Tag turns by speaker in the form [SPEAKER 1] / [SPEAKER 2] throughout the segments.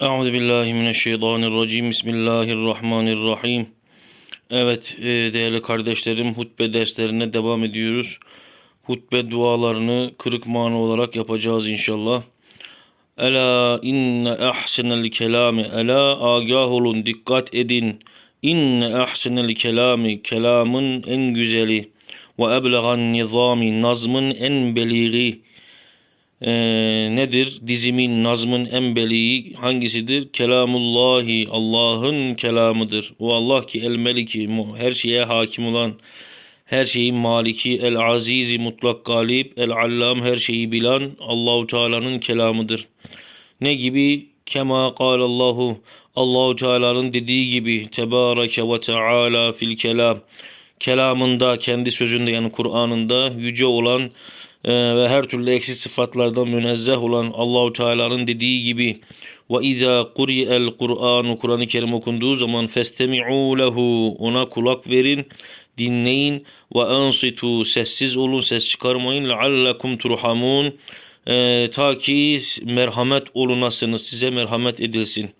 [SPEAKER 1] Euzu billahi mineşşeytanirracim. Bismillahirrahmanirrahim. Evet e, değerli kardeşlerim hutbe derslerine devam ediyoruz. Hutbe dualarını kırık mana olarak yapacağız inşallah. Ela inne ahsenel kelami. Ela agah olun dikkat edin. İnne ahsenel kelami. Kelamın en güzeli. Ve eblegan nizami. Nazmın en beliri. Ee, nedir? Dizimin, nazmın en beliği hangisidir? Kelamullahi, Allah'ın kelamıdır. O Allah ki el meliki, her şeye hakim olan, her şeyin maliki, el azizi, mutlak galip, el allam, her şeyi bilen Allahu Teala'nın kelamıdır. Ne gibi? Kema Allahu Allahu Teala'nın dediği gibi Tebareke ve Teala fil kelam. Kelamında, kendi sözünde yani Kur'an'ında yüce olan e, ve her türlü eksik sıfatlardan münezzeh olan Allahu Teala'nın dediği gibi ve izâ kuri'el Kur'anu Kur'an-ı Kerim okunduğu zaman festemi'û lehu ona kulak verin dinleyin ve ansitu sessiz olun ses çıkarmayın leallekum turhamun e, ta ki merhamet olunasınız size merhamet edilsin.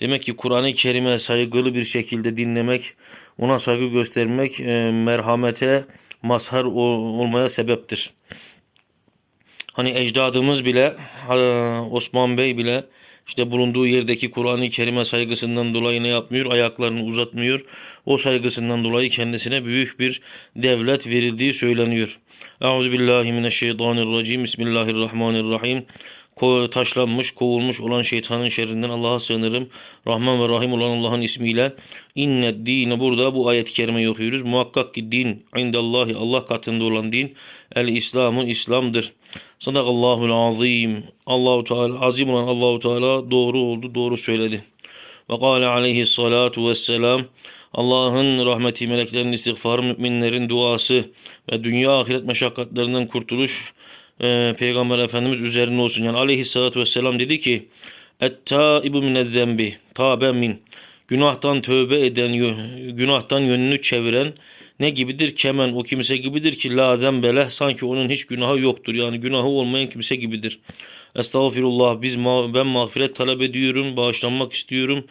[SPEAKER 1] Demek ki Kur'an-ı Kerim'e saygılı bir şekilde dinlemek, ona saygı göstermek e, merhamete mazhar ol- olmaya sebeptir. Hani ecdadımız bile Osman Bey bile işte bulunduğu yerdeki Kur'an-ı Kerim'e saygısından dolayı ne yapmıyor? Ayaklarını uzatmıyor. O saygısından dolayı kendisine büyük bir devlet verildiği söyleniyor. Euzubillahimineşşeytanirracim. Bismillahirrahmanirrahim. Taşlanmış, kovulmuş olan şeytanın şerrinden Allah'a sığınırım. Rahman ve Rahim olan Allah'ın ismiyle. İnne dine burada bu ayet-i kerimeyi okuyoruz. Muhakkak ki din indallahi Allah katında olan din el İslam'ı İslam'dır. Sadakallahul azim. Allahu Teala azim olan Allahu Teala doğru oldu, doğru söyledi. Ve kâle aleyhi salatu vesselam. Allah'ın rahmeti, meleklerin istiğfarı, müminlerin duası ve dünya ahiret meşakkatlerinden kurtuluş e, Peygamber Efendimiz üzerine olsun. Yani aleyhissalatu vesselam dedi ki Et-taibu minezzembi tabe min Günahtan tövbe eden, günahtan yönünü çeviren ne gibidir? Kemen o kimse gibidir ki la zembele sanki onun hiç günahı yoktur. Yani günahı olmayan kimse gibidir. Estağfirullah biz ma- ben mağfiret talep ediyorum, bağışlanmak istiyorum.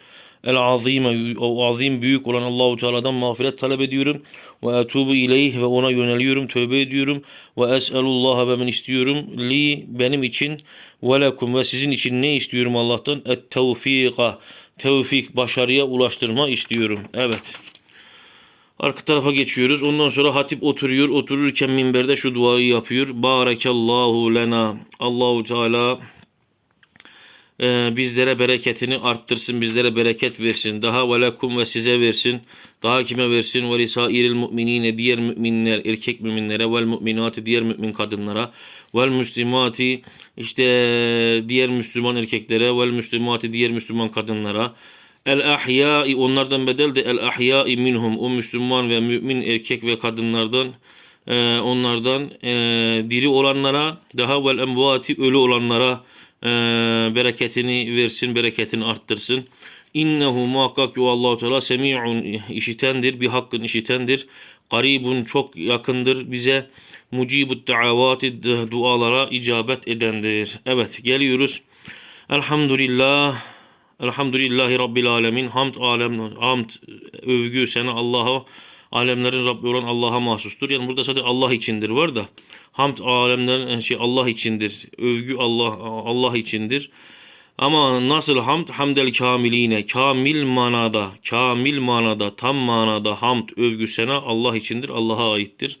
[SPEAKER 1] El azime o azim büyük olan Allahu Teala'dan mağfiret talep ediyorum ve etubu ileyh ve ona yöneliyorum, tövbe ediyorum ve es'elullah ve ben istiyorum li benim için ve lekum ve sizin için ne istiyorum Allah'tan? Et tevfika tevfik başarıya ulaştırma istiyorum. Evet. Arka tarafa geçiyoruz. Ondan sonra hatip oturuyor. Otururken minberde şu duayı yapıyor. Barakallahu lena. Allahu Teala e, bizlere bereketini arttırsın, bizlere bereket versin. Daha ve lekum ve size versin. Daha kime versin? Ve lisairil mu'minine diğer müminler, erkek müminlere vel mu'minati diğer mümin kadınlara vel müslimati işte diğer Müslüman erkeklere vel müslimati diğer Müslüman kadınlara El ahyai onlardan bedel de el ahyai minhum o Müslüman ve mümin erkek ve kadınlardan e, onlardan e, diri olanlara daha vel emvati ölü olanlara e, bereketini versin, bereketini arttırsın. İnnehu muhakkak o Allahu Teala semi'un işitendir, bir hakkın işitendir. Garibun çok yakındır bize. Mucibut davati dualara icabet edendir. Evet geliyoruz. Elhamdülillah. Elhamdülillahi Rabbil alemin. Hamd alem, hamd, övgü sana Allah'a, alemlerin Rabbi olan Allah'a mahsustur. Yani burada sadece Allah içindir var da. Hamd alemlerin şey Allah içindir. Övgü Allah Allah içindir. Ama nasıl hamd? Hamdel kamiline. Kamil manada, kamil manada, tam manada hamd, övgü sana Allah içindir. Allah'a aittir.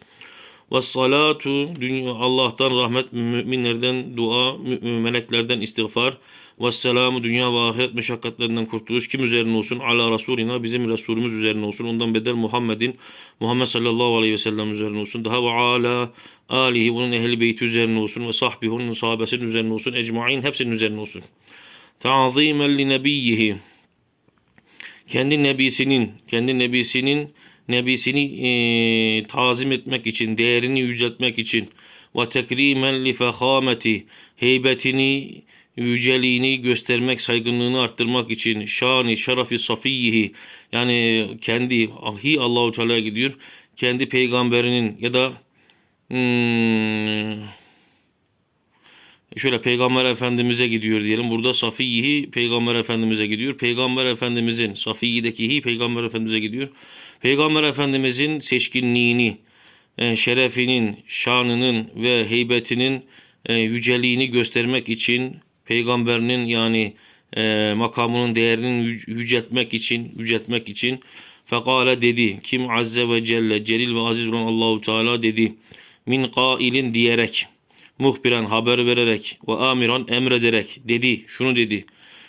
[SPEAKER 1] Ve salatu dünya Allah'tan rahmet, müminlerden dua, meleklerden istiğfar. Ve dünya ve ahiret meşakkatlerinden kurtuluş kim üzerine olsun? Ala Resulina bizim Resulümüz üzerine olsun. Ondan bedel Muhammed'in Muhammed sallallahu aleyhi ve sellem üzerine olsun. Daha ve ala alihi onun ehli beyti üzerine olsun. Ve sahbihi onun sahabesinin üzerine olsun. Ecmain hepsinin üzerine olsun. Ta'zimen li nebiyyihi kendi nebisinin kendi nebisinin nebisini e, tazim etmek için, değerini yüceltmek için ve tekrimen li fehameti heybetini yüceliğini göstermek, saygınlığını arttırmak için şani şarafi safiyihi yani kendi ahi Allahu Teala'ya gidiyor. Kendi peygamberinin ya da hmm, şöyle Peygamber Efendimiz'e gidiyor diyelim. Burada Safiyihi Peygamber Efendimiz'e gidiyor. Peygamber Efendimiz'in Safiyi'dekihi Peygamber Efendimiz'e gidiyor. Peygamber Efendimiz'in seçkinliğini, e, şerefinin, şanının ve heybetinin e, yüceliğini göstermek için peygamberinin yani e, makamının değerini yüc- yüceltmek için yüceltmek için fekale dedi kim azze ve celle celil ve aziz olan Allahu Teala dedi min kailin diyerek muhbiren haber vererek ve amiran emrederek dedi şunu dedi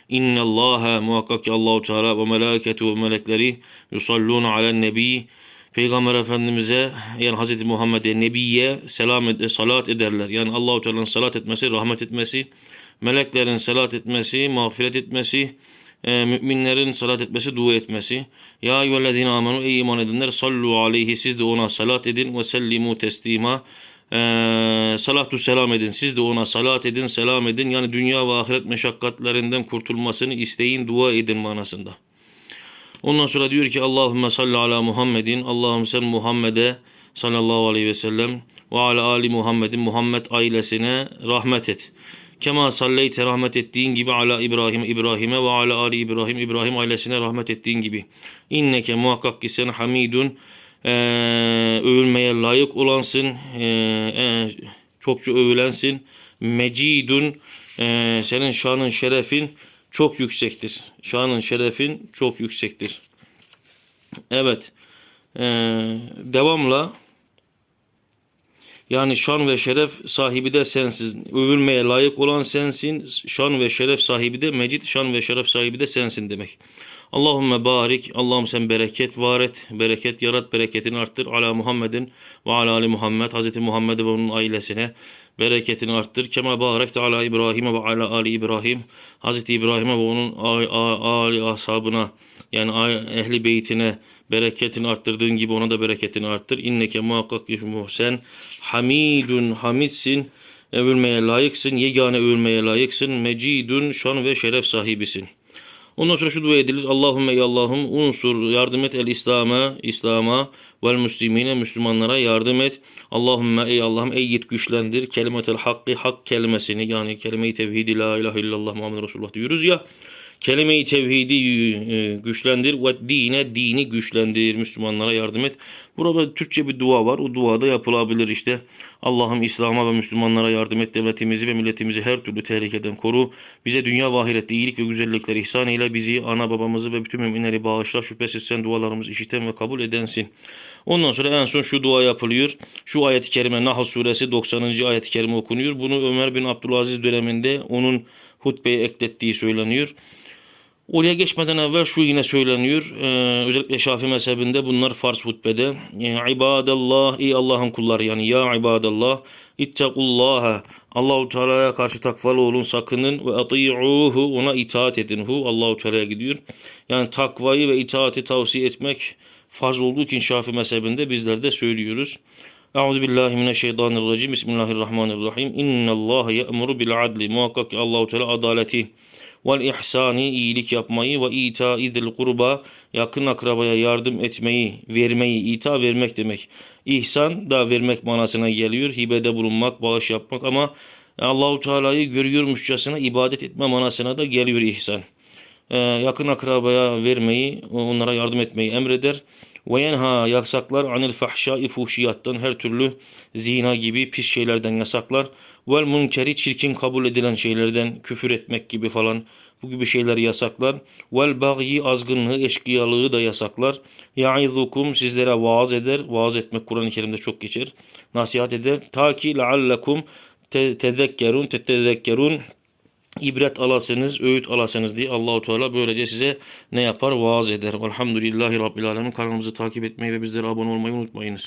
[SPEAKER 1] İnna Allaha muhakkak ki Allahu Teala ve melaketu ve melekleri yusalluna alen nebi Peygamber Efendimiz'e yani Hz. Muhammed'e Nebiye selam ed- salat ederler. Yani Allahu Teala'nın salat etmesi, rahmet etmesi, meleklerin salat etmesi, mağfiret etmesi, e, müminlerin salat etmesi, dua etmesi. Ya eyyühellezine amenu ey iman edenler sallu aleyhi siz de ona salat edin ve sellimu teslima. E, salatu selam edin. Siz de ona salat edin, selam edin. Yani dünya ve ahiret meşakkatlerinden kurtulmasını isteyin, dua edin manasında. Ondan sonra diyor ki Allahümme salli ala Muhammedin. Allah'ım sen Muhammed'e sallallahu aleyhi ve sellem ve ala ali Muhammedin Muhammed ailesine rahmet et. Kema salleyte rahmet ettiğin gibi ala İbrahim İbrahim'e ve ala ali İbrahim İbrahim ailesine rahmet ettiğin gibi. İnneke muhakkak ki sen hamidun eee, övülmeye layık olansın. eee, eee, çokça övülensin. Mecidun eee, senin şanın şerefin çok yüksektir. Şanın şerefin çok yüksektir. Evet. Eee, devamla yani şan ve şeref sahibi de sensin. Övülmeye layık olan sensin. Şan ve şeref sahibi de mecid, şan ve şeref sahibi de sensin demek. Allahümme barik. Allah'ım sen bereket var et. Bereket yarat. Bereketini arttır. Ala Muhammedin ve ala Ali Muhammed. Hazreti Muhammed ve onun ailesine bereketini arttır. Kema barekte ala İbrahim'e ve ala Ali İbrahim. Hazreti İbrahim'e ve onun ali ashabına yani ehli beytine bereketini arttırdığın gibi ona da bereketini arttır. İnneke muhakkak muhsen hamidun hamidsin. Övülmeye layıksın. Yegane övülmeye layıksın. Mecidun şan ve şeref sahibisin. Ondan sonra şu dua edilir. Allahümme ey Allah'ım unsur yardım et el İslam'a, İslam'a vel müslimine Müslümanlara yardım et. Allahümme ey Allah'ım eyyit güçlendir kelimetel hakkı hak kelimesini yani kelime-i tevhidi la ilahe illallah Muhammed Resulullah diyoruz ya. Kelime-i tevhidi e, güçlendir ve dine dini güçlendir Müslümanlara yardım et. Burada Türkçe bir dua var. O duada yapılabilir işte. Allah'ım İslam'a ve Müslümanlara yardım et. Devletimizi ve milletimizi her türlü tehlikeden koru. Bize dünya ve ahirette iyilik ve güzellikler ihsan eyle. Bizi, ana babamızı ve bütün müminleri bağışla. Şüphesiz sen dualarımızı işiten ve kabul edensin. Ondan sonra en son şu dua yapılıyor. Şu ayet-i kerime Nahl suresi 90. ayet-i kerime okunuyor. Bunu Ömer bin Abdülaziz döneminde onun hutbeye eklettiği söyleniyor. Oraya geçmeden evvel şu yine söyleniyor. Ee, özellikle Şafii mezhebinde bunlar farz hutbede. Yani, ibadallah, ey Allah'ın kulları yani ya ibadallah, ittakullaha. Allahu Teala'ya karşı takvalı olun, sakının ve ati'uhu ona itaat edin. Hu Allahu Teala'ya gidiyor. Yani takvayı ve itaati tavsiye etmek farz olduğu için Şafii mezhebinde bizler de söylüyoruz. Euzu billahi mineşşeytanirracim. Bismillahirrahmanirrahim. İnnallâhe ye'muru bil adli. Muhakkak ki Allahu Teala adaleti vel ihsani iyilik yapmayı ve ita idil kurba yakın akrabaya yardım etmeyi, vermeyi, ita vermek demek. İhsan da vermek manasına geliyor. Hibede bulunmak, bağış yapmak ama Allahu Teala'yı görüyormuşçasına ibadet etme manasına da geliyor ihsan. Ee, yakın akrabaya vermeyi, onlara yardım etmeyi emreder. Ve yenha yasaklar anil fahşai fuhşiyattan her türlü zina gibi pis şeylerden yasaklar. Vel munkeri çirkin kabul edilen şeylerden küfür etmek gibi falan bu gibi şeyler yasaklar. Vel bagyi azgınlığı, eşkıyalığı da yasaklar. Ya'izukum sizlere vaaz eder. Vaaz etmek Kur'an-ı Kerim'de çok geçer. Nasihat eder. Ta ki leallekum te- tezekkerun tetezekkerun ibret alasınız, öğüt alasınız diye Allahu Teala böylece size ne yapar? Vaaz eder. Elhamdülillahi Rabbil Alemin. Kanalımızı takip etmeyi ve bizlere abone olmayı unutmayınız.